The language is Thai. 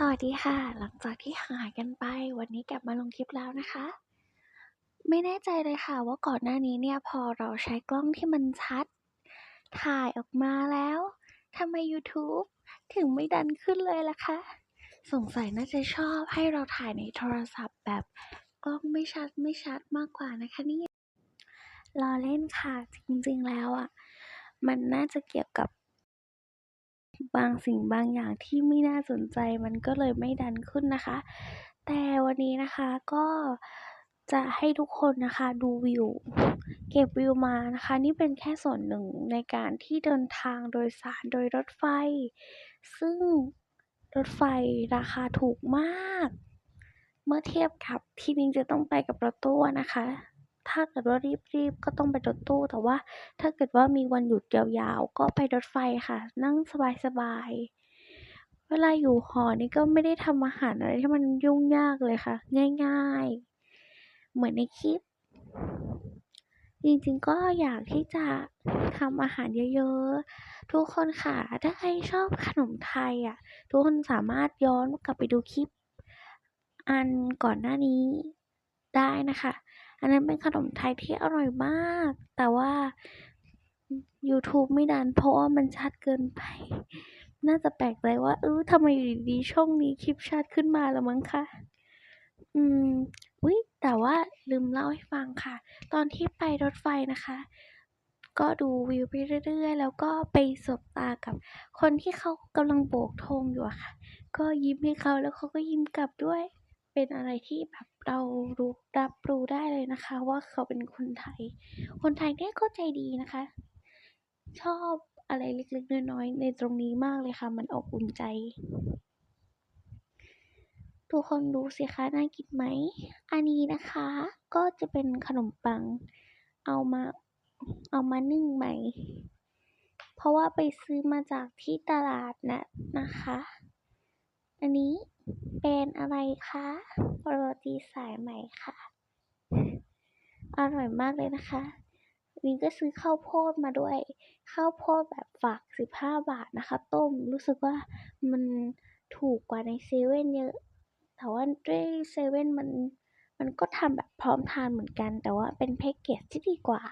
สวัสดีค่ะ หลังจากที่ห่างหายกันไป วันนี้กลับมาลงคลิปแล้วนะคะ ไม่แน่ใจเลยค่ะว่าก่อนหน้านี้เนี่ยพอเราใช้กล้องที่มันชัด ถ่ายออกมาแล้วทำไม YouTube ถึงไม่ดันขึ้นเลยล่ะคะ สงสัยน่าจะชอบให้เราถ่ายในโทรศัพท์แบบกล้องไม่ชัดไม่ชัดมากกว่านะคะนี่ยล้อเล่นค่ะ จริงๆแล้วอะ มันน่าจะเกี่ยวกับ บางสิ่งบางอย่างที่ไม่น่าสนใจมันก็เลยไม่ดันขึ้นนะคะ แต่วันนี้นะคะก็จะให้ทุกคนนะคะดูวิว เก็บวิวมานะคะ นี่เป็นแค่ส่วนหนึ่งในการที่เดินทางโดยสารโดยรถไฟ ซึ่งรถไฟราคาถูกมาก เมื่อเทียบกับที่นิ้งจะต้องไปกับรถตู้นะคะ ถ้าเกิดว่ารีบๆก็ต้องไปรถตู้ แต่ว่าถ้าเกิดว่ามีวันหยุดยาวๆ ก็ไปรถไฟค่ะ นั่งสบายๆ เวลาอยู่หอนี่ก็ไม่ได้ทำอาหารอะไรที่มันยุ่งยากเลยค่ะ ง่ายๆ เหมือนในคลิป จริงๆก็อยากที่จะทำอาหารเยอะๆ ทุกคนค่ะ ถ้าใครชอบขนมไทยอะ ทุกคนสามารถย้อนกลับไปดูคลิป อันก่อนหน้านี้ได้นะคะ อันนั้นเป็นขนมไทยที่อร่อยมาก แต่ว่า YouTube ไม่ดันเพราะว่ามันชัดเกินไป น่าจะแปลกใจว่า เออทำไมอยู่ดีๆช่องนี้คลิปชัดขึ้นมาแล้วมั้งคะ อืมอุ๊ยแต่ว่าลืมเล่าให้ฟังค่ะ ตอนที่ไปรถไฟนะคะ ก็ดูวิวไปเรื่อยๆ แล้วก็ไปสบตากับ คนที่เขากำลังโบกธงอยู่อะค่ะ ก็ยิ้มให้เขาแล้วเขาก็ยิ้มกลับด้วย เป็นอะไรที่แบบเรารู้รับรู้ได้เลยนะคะ ว่าเขาเป็นคนไทย คนไทยเนี่ยก็ใจดีนะคะ ชอบอะไรเล็กๆน้อยๆในตรงนี้มากเลยค่ะ มันอบอุ่นใจ ทุกคนดูสิคะน่ากินไหม อันนี้นะคะก็จะเป็นขนมปัง เอามาเอามานึ่งใหม่ เพราะว่าไปซื้อมาจากที่ตลาดนัดนะคะ อันนี้ เป็นอะไรคะโรตีสายไหมค่ะ อร่อยมากเลยนะคะนิ้งก็ซื้อข้าวโพดมาด้วย ข้าวโพดแบบฝัก15บาทนะคะ ต้มรู้สึกว่ามันถูกกว่าในเซเว่นเยอะ แต่ว่าด้วยเซเว่นมันมันก็ทำแบบพร้อมทานเหมือนกัน แต่ว่าเป็นแพ็กเกจที่ดีกว่า